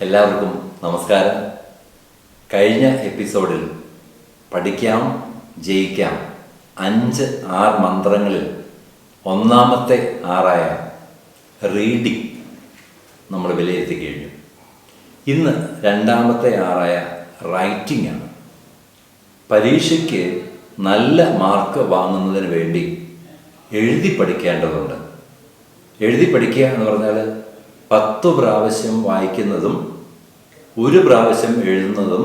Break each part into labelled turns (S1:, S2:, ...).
S1: എല്ലാവർക്കും നമസ്കാരം. കഴിഞ്ഞ എപ്പിസോഡിൽ പഠിക്കാം ജയിക്കാം അഞ്ച് ആറ് മന്ത്രങ്ങളിൽ ഒന്നാമത്തെ ആറായ റീഡിംഗ് നമ്മൾ വിലയിരുത്തി കഴിഞ്ഞു. ഇന്ന് രണ്ടാമത്തെ ആറായ റൈറ്റിംഗ് ആണ്. പരീക്ഷയ്ക്ക് നല്ല മാർക്ക് വാങ്ങുന്നതിന് വേണ്ടി എഴുതി പഠിക്കേണ്ടതുണ്ട്. എഴുതി പഠിക്കുക എന്ന് പറഞ്ഞാൽ പത്ത് പ്രാവശ്യം വായിക്കുന്നതും ഒരു പ്രാവശ്യം എഴുതുന്നതും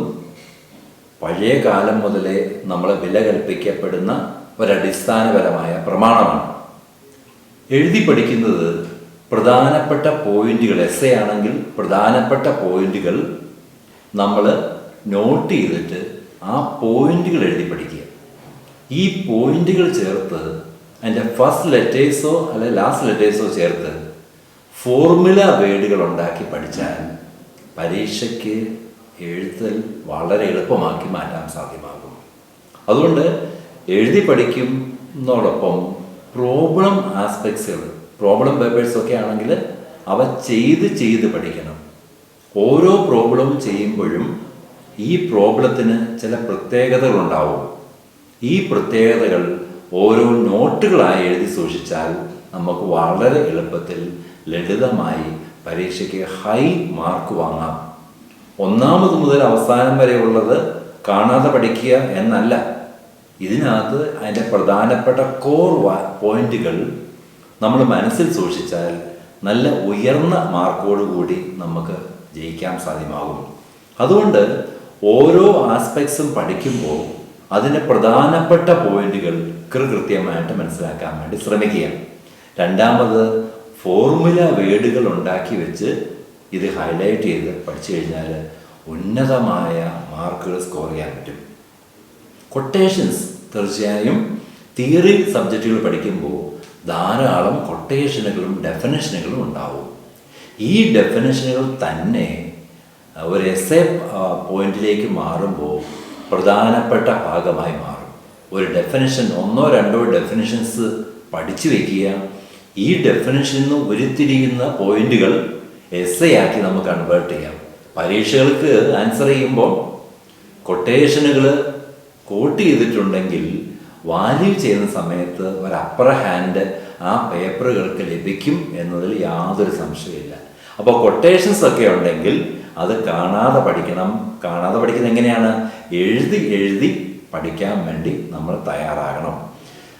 S1: പഴയ കാലം മുതലേ നമ്മളെ വില കൽപ്പിക്കപ്പെടുന്ന ഒരടിസ്ഥാനപരമായ പ്രമാണമാണ്. എഴുതി പഠിക്കുന്നത് പ്രധാനപ്പെട്ട പോയിന്റുകൾ എസ് എ ആണെങ്കിൽ പ്രധാനപ്പെട്ട പോയിന്റുകൾ നമ്മൾ നോട്ട് ചെയ്തിട്ട് ആ പോയിന്റുകൾ എഴുതി പഠിക്കുക. ഈ പോയിന്റുകൾ ചേർത്ത് അതിന്റെ ഫസ്റ്റ് ലെറ്റേഴ്സോ അല്ലെ ലാസ്റ്റ് ലെറ്റേഴ്സോ ചേർത്ത് ഫോർമുല വേഡുകൾ ഉണ്ടാക്കി പഠിച്ചാൽ പരീക്ഷയ്ക്ക് എഴുത്തൽ വളരെ എളുപ്പമാക്കി മാറ്റാൻ സാധ്യമാകും. അതുകൊണ്ട് എഴുതി പഠിക്കുന്നതോടൊപ്പം പ്രോബ്ലം ആസ്പെക്ട്സുകൾ പ്രോബ്ലം പേപ്പേഴ്സ് ഒക്കെ ആണെങ്കിൽ അവ ചെയ്ത് ചെയ്ത് പഠിക്കണം. ഓരോ പ്രോബ്ലം ചെയ്യുമ്പോഴും ഈ പ്രോബ്ലത്തിന് ചില പ്രത്യേകതകളുണ്ടാവും ഈ പ്രത്യേകതകൾ ഓരോ നോട്ടുകളായി എഴുതി സൂക്ഷിച്ചാൽ നമുക്ക് വളരെ എളുപ്പത്തിൽ ലളിതമായി പരീക്ഷയ്ക്ക് ഹൈ മാർക്ക് വാങ്ങാം. ഒന്നാമത് മുതൽ അവസാനം വരെയുള്ളത് കാണാതെ പഠിക്കുക എന്നല്ല. ഇതിനകത്ത് അതിന്റെ പ്രധാനപ്പെട്ട കോർ പോയിന്റുകൾ നമ്മൾ മനസ്സിൽ സൂക്ഷിച്ചാൽ നല്ല ഉയർന്ന മാർക്കോടുകൂടി നമുക്ക് ജയിക്കാൻ സാധ്യമാകും. അതുകൊണ്ട് ഓരോ ആസ്പെക്ട്സും പഠിക്കുമ്പോൾ അതിന്റെ പ്രധാനപ്പെട്ട പോയിന്റുകൾ കൃത്യമായിട്ട് മനസ്സിലാക്കാൻ വേണ്ടി ശ്രമിക്കുക. രണ്ടാമത് ഫോർമുല വേർഡുകൾ ഉണ്ടാക്കി വെച്ച് ഇത് ഹൈലൈറ്റ് ചെയ്ത് പഠിച്ചു കഴിഞ്ഞാൽ ഉന്നതമായ മാർക്കുകൾ സ്കോർ ചെയ്യാൻ പറ്റും. കൊട്ടേഷൻസ് തീർച്ചയായും തിയറി സബ്ജക്റ്റുകൾ പഠിക്കുമ്പോൾ ധാരാളം കൊട്ടേഷനുകളും ഡെഫിനേഷനുകളും ഉണ്ടാവും. ഈ ഡെഫിനേഷനുകൾ തന്നെ ഒരു എസ് എ പോയിന്റിലേക്ക് മാറുമ്പോൾ പ്രധാനപ്പെട്ട ഭാഗമായി മാറും. ഒരു ഡെഫിനേഷൻ ഒന്നോ രണ്ടോ ഡെഫിനേഷൻസ് പഠിച്ചു വയ്ക്കുക ഈ ഡെഫിനേഷനിൽ നിന്ന് ഉരുത്തിരിയുന്ന പോയിന്റുകൾ എസ് എ ആക്കി നമുക്ക് കൺവേർട്ട് ചെയ്യാം. പരീക്ഷകൾക്ക് ആൻസർ ചെയ്യുമ്പോൾ കൊട്ടേഷനുകൾ കോട്ട് ചെയ്തിട്ടുണ്ടെങ്കിൽ വാല്യൂ ചെയ്യുന്ന സമയത്ത് ഒരു അപ്പർ ഹാൻഡ് ആ പേപ്പറുകൾക്ക് ലഭിക്കും എന്നതിൽ യാതൊരു സംശയമില്ല അപ്പോൾ കൊട്ടേഷൻസ് ഒക്കെ ഉണ്ടെങ്കിൽ അത് കാണാതെ പഠിക്കണം. കാണാതെ പഠിക്കുന്നത് എങ്ങനെയാണ്? എഴുതി എഴുതി പഠിക്കാൻ വേണ്ടി നമ്മൾ തയ്യാറാകണം.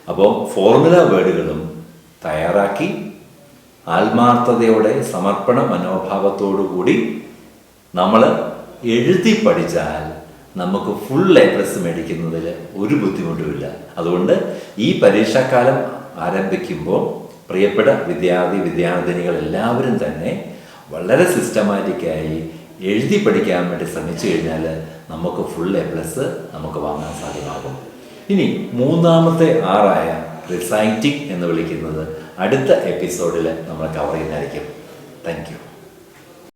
S1: അപ്പോൾ ഫോർമുല വേർഡുകളും തയ്യാറാക്കി ആത്മാർത്ഥതയോടെ സമർപ്പണ മനോഭാവത്തോടു കൂടി നമ്മൾ എഴുതി പഠിച്ചാൽ നമുക്ക് ഫുൾ എ പ്ലസ് മേടിക്കുന്നതിൽ ഒരു ബുദ്ധിമുട്ടുമില്ല. അതുകൊണ്ട് ഈ പരീക്ഷാക്കാലം ആരംഭിക്കുമ്പോൾ പ്രിയപ്പെട്ട വിദ്യാർത്ഥി വിദ്യാർത്ഥിനികൾ എല്ലാവരും തന്നെ വളരെ സിസ്റ്റമാറ്റിക്കായി എഴുതി പഠിക്കാൻ വേണ്ടി ശ്രമിച്ചു കഴിഞ്ഞാൽ നമുക്ക് ഫുൾ എ പ്ലസ് നമുക്ക് വാങ്ങാൻ സാധ്യമാകും. ഇനി മൂന്നാമത്തെ ആറായ റിസൈറ്റിംഗ് എന്ന് വിളിക്കുന്നത് അടുത്ത എപ്പിസോഡിൽ നമ്മൾ കവർ ചെയ്യുന്നതായിരിക്കും. Thank you